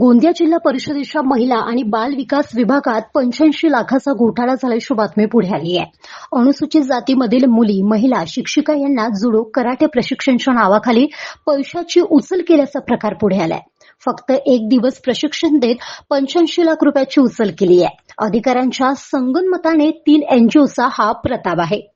गोंदिया जिल्हा परिषदेच्या महिला आणि बाल विकास विभागात पंच्याऐंशी लाखाचा घोटाळा झाल्याची बातमी पुढे आली आहे. अनुसूचित जातीमधील मुली महिला शिक्षिका यांना जुडो कराटे प्रशिक्षणच्या नावाखाली पैशाची उचल केल्याचा प्रकार पुढे आलाय. फक्त एक दिवस प्रशिक्षण देत पंच्याऐंशी लाख रुपयाची उचल केली आहे. अधिकाऱ्यांच्या संगनमताने तीन एनजीओचा हा प्रताप आहे.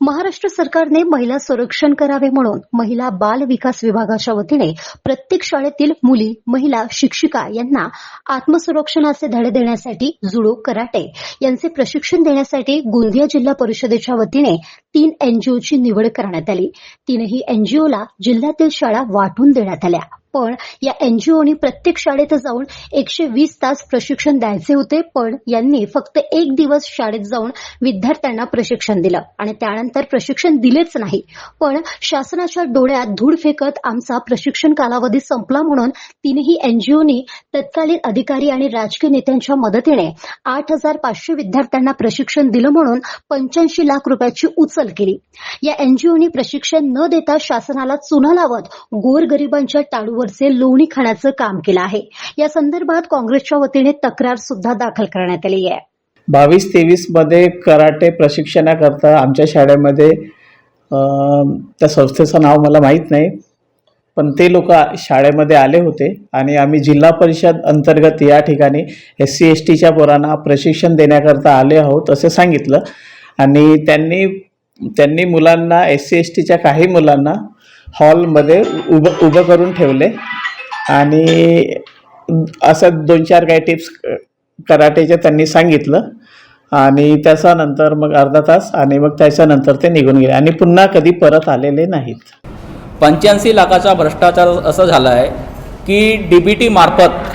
महाराष्ट्र सरकारने महिला संरक्षण करावे म्हणून महिला बाल विकास विभागाच्या वतीने प्रत्येक शाळेतील मुली महिला शिक्षिका यांना आत्मसंरक्षणाचे धडे देण्यासाठी जुडो कराटे यांचे प्रशिक्षण देण्यासाठी गोंदिया जिल्हा परिषदेच्या वतीने तीन एनजीओची निवड करण्यात आली. तीनही एनजीओला जिल्ह्यातील शाळा वाटून देण्यात आल्या. पण या एनजीओनी प्रत्येक शाळेत जाऊन एकशे वीस तास प्रशिक्षण द्यायचे होते पण यांनी फक्त एक दिवस शाळेत जाऊन विद्यार्थ्यांना प्रशिक्षण दिलं. आणि त्यानंतर प्रशिक्षण दिलेच नाही. पण शासनाच्या डोळ्यात धूळ फेकत आमचा प्रशिक्षण कालावधी संपला म्हणून तीनही एनजीओनी तत्कालीन अधिकारी आणि राजकीय नेत्यांच्या मदतीने आठ हजार पाचशे विद्यार्थ्यांना प्रशिक्षण दिलं म्हणून पंच्याऐंशी लाख रुपयाची उचल केली. या एनजीओनी प्रशिक्षण न देता शासनाला चुना लावत गोरगरिबांच्या टाळूवरचे लोणी खाण्याचं काम केलं आहे. या संदर्भात काँग्रेसच्या वतीने तक्रार सुद्धा दाखल करण्यात आली आहे. बावीस तेवीसमध्ये कराटे प्रशिक्षणाकरता आमच्या शाळेमध्ये त्या संस्थेचं नाव मला माहीत नाही पण ते लोक शाळेमध्ये आले होते आणि आम्ही जिल्हा परिषद अंतर्गत या ठिकाणी एस सी एस टीच्या पोरांना प्रशिक्षण देण्याकरता आले आहोत असं सांगितलं. आणि त्यांनी त्यांनी मुलांना एस सी एस टीच्या काही मुलांना हॉलमध्ये उभं उभं करून ठेवले. आणि असं दोन चार काही टिप्स कराटेचे त्यांनी सांगितलं. आणि त्याच्यानंतर मग अर्धा तास आणि मग त्याच्यानंतर ते निघून गेले. आणि पुन्हा कधी परत आलेले नाहीत. पंच्याऐंशी लाखाचा भ्रष्टाचार असं झाला आहे की डी बी टी मार्फत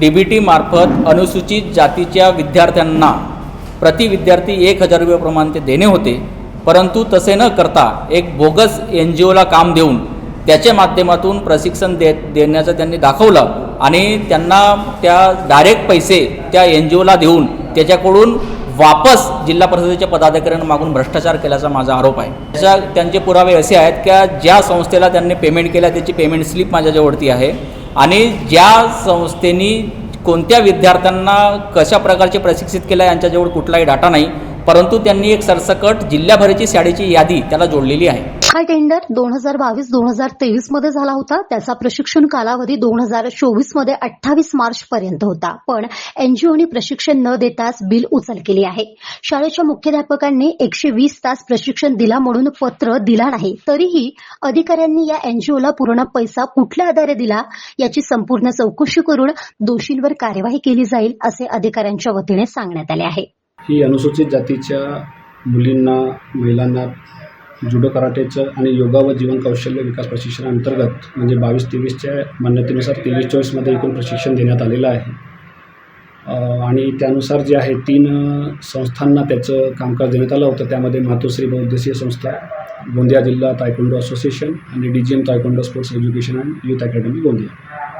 डी बी टी मार्फत अनुसूचित जातीच्या विद्यार्थ्यांना प्रति विद्यार्थी एक हजार रुपयेप्रमाणे ते देणे होते. परंतु तसे न करता एक बोगस एन जी ओला काम देऊन त्याच्या माध्यमातून प्रशिक्षण दे देण्याचं त्यांनी दाखवलं आणि त्यांना त्या डायरेक्ट पैसे त्या एन जी ओला देऊन त्याच्याकडून वापस जिल्हा परिषदेच्या पदाधिकाऱ्यांना मागून भ्रष्टाचार केल्याचा माझा आरोप आहे. त्याच्या त्यांचे पुरावे असे आहेत की ज्या संस्थेला त्यांनी पेमेंट केलं त्याची पेमेंट स्लिप माझ्याजवळती आहे आणि ज्या संस्थेनी कोणत्या विद्यार्थ्यांना कशा प्रकारचे प्रशिक्षित केलं आहे यांच्याजवळ कुठलाही डाटा नाही परंतु त्यांनी एक सरसकट जिल्ह्याभराची शाळेची यादी त्याला जोडलेली आहे. हा टेंडर दोन हजार बावीस दोन हजार तेवीसमध्ये झाला होता. त्याचा प्रशिक्षण कालावधी दोन हजार चोवीसमध्ये अठ्ठावीस मार्च पर्यंत होता. पण एनजीओनी प्रशिक्षण न देताच बिल उचल केली आहे. शाळेच्या मुख्याध्यापकांनी एकशे वीस तास प्रशिक्षण दिला म्हणून पत्र दिला नाही. तरीही अधिकाऱ्यांनी या एनजीओला पूर्ण पैसा कुठल्या आधारे दिला याची संपूर्ण चौकशी करून दोषींवर कार्यवाही केली जाईल असे अधिकाऱ्यांच्या वतीने सांगण्यात आले आहे. ही अनुसूचित जातीच्या मुलींना महिलांना जुडो कराटेचं आणि योगा व जीवन कौशल्य विकास प्रशिक्षणाअंतर्गत म्हणजे बावीस तेवीसच्या मान्यतेनुसार तेवीस चोवीसमध्ये एकूण प्रशिक्षण देण्यात आलेलं आहे. आणि त्यानुसार जे आहे तीन संस्थांना त्याचं कामकाज देण्यात आलं होतं. त्यामध्ये मातोश्री बहुउद्देशीय संस्था गोंदिया जिल्हा तायकोंडो असोसिएशन आणि D G M taekwondo sports education and youth academy Gondia.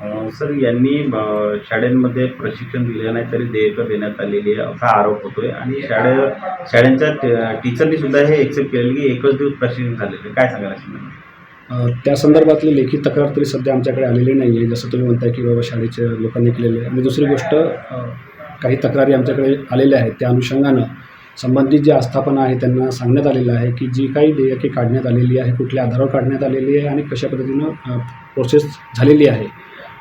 Sir यांनी अ, शाळांमध्ये प्रशिक्षण दिलं नाही तरी देयकं देण्यात आलेली आहे असा आरोप होतोय. आणि शाळे शाळांच्या टीचरनी सुद्धा हे एक्सेप्ट केलेलं की एकच दिवस प्रशिक्षण झालेलं आहे. काय सांगायला अशी त्या संदर्भातली लेखी तक्रार तरी सध्या आमच्याकडे आलेली नाही आहे जसं तुम्ही म्हणताय की बाबा शाळेच्या लोकांनी केलेले आहे. आणि दुसरी गोष्ट काही तक्रारी आमच्याकडे आलेल्या आहेत. त्या अनुषंगानं संबंधित जे आस्थापना आहे त्यांना सांगण्यात आलेलं आहे की जी काही देयके काढण्यात आलेली आहे कुठल्या आधारावर काढण्यात आलेली आहे आणि कशा पद्धतीनं प्रोसेस झालेली आहे.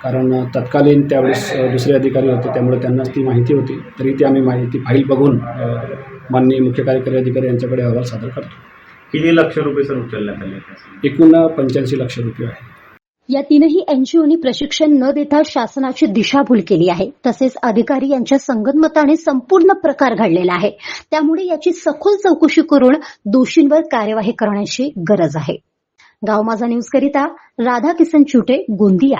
कारण तत्कालीन त्यावेळेस दुसरे अधिकारी होते त्यामुळे त्यांनाच ती माहिती होती. तरी ती आम्ही माहिती फाईल बघून माननीय मुख्य कार्यकारी अधिकारी यांच्याकडे अहवाल सादर करतो. किती लक्ष रुपये सर उचलण्यात आले एकूण पंच्याऐंशी लक्ष रुपये आहे. या तीनही एनजीओनी प्रशिक्षण न देता शासनाची दिशाभूल केली आहे. तसेच अधिकारी यांच्या संगनमताने संपूर्ण प्रकार घडलेला आहे. त्यामुळे याची सखोल चौकशी करून दोषींवर कार्यवाही करण्याची गरज आहे. गाव माझा न्यूज करिता राधा किसन चुटे गोंदिया.